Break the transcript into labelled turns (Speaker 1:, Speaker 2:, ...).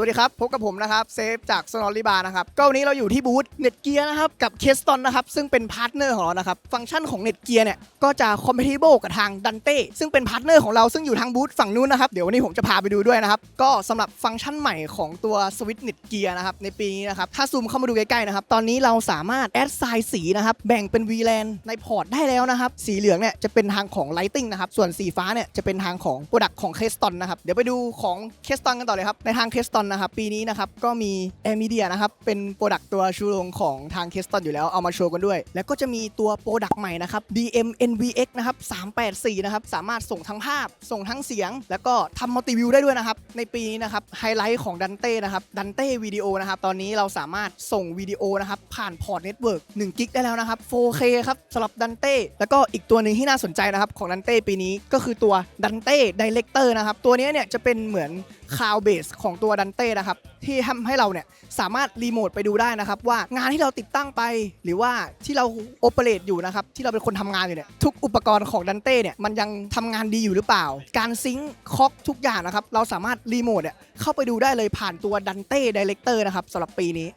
Speaker 1: สวัสดีครับ พบกับผมนะครับ เซฟจากสนอริบานะครับ ก็วันนี้เราอยู่ที่บูธเน็ตเกียร์นะครับ กับเคสตอนนะครับ ซึ่งเป็นพาร์ทเนอร์ของเรานะครับ ฟังก์ชันของเน็ตเกียร์เนี่ย ก็จะ compatible กับทางดันเต้ซึ่งเป็นพาร์ทเนอร์ของเราซึ่งอยู่ทางบูธฝั่งนู้นนะครับ เดี๋ยววันนี้ผมจะพาไปดูด้วยนะครับ ก็สำหรับฟังก์ชันใหม่ของตัวสวิตช์เน็ตเกียร์นะครับในปีนี้นะครับถ้าซูมเข้ามาดูใกล้ๆนะครับตอนนี้เราสามารถแอดไซน์สีนะครับแบ่งเป็น VLAN ในพอร์ตได้แล้วนะครับสีเหลืองเนี่ยจะเป็นทางของ Lighting นะครับส่วนสีฟ้าเนี่ยจะเป็นทางของโปรดักของเคสตอนนะครับเดี๋ยวไปดูของเคสตอนกันต่อเลยครับในทางเคสตอนนะครับปีนี้นะครับก็มี a m e d i a นะครับเป็นโปรดักตัวชูโรงของทางเคสตอนอยู่แล้วเอามาโชว์กันด้วย แล้วก็จะมีตัวโปรดักใหม่นะครับ DM NVX นะครับ384นะครับสามารถส่งทั้งภาพส่งทั้งเสียง แล้วก็ทำมัลติวิวได้ด้วยนะครับในปีนี้นะครับไฮไลท์ของดันเต้นะครับดันเต้วิดีโอนะครับตอนนี้เราสามารถส่งวิดีโอนะครับผ่านพอร์ตเน็ตเวิร์ก1กิกได้แล้วนะครับ 4K ครับสำหรับดันเต้แล้วก็อีกตัวหนึ่งที่น่าสนใจนะครับของดันเต้ปีนี้ก็คือตัวดันเต้ไดเลกเตอร์นะครับตัวนี้เนี่ยจะเป็นเหมือนคาวเบสของตัวดันเต้นะครับที่ทำให้เราเนี่ยสามารถรีโมทไปดูได้นะครับว่างานที่เราติดตั้งไป หรือว่าที่เราโอเปเรตอยู่นะครับที่เราเป็นคนทำงานอยู่เนี่ยทุกอุปกรณ์ของดันเต้เนี่ยมันยังทำงานดีอยู่หรือเปล่า การซิงค์คอกทุกอย่างนะครับเราสามารถรีโมทเนี่ยเข้าไปดูได้เลยผ่านตัวดันเต้ไดเลกเตอร์นะครับสำหรับปีนี้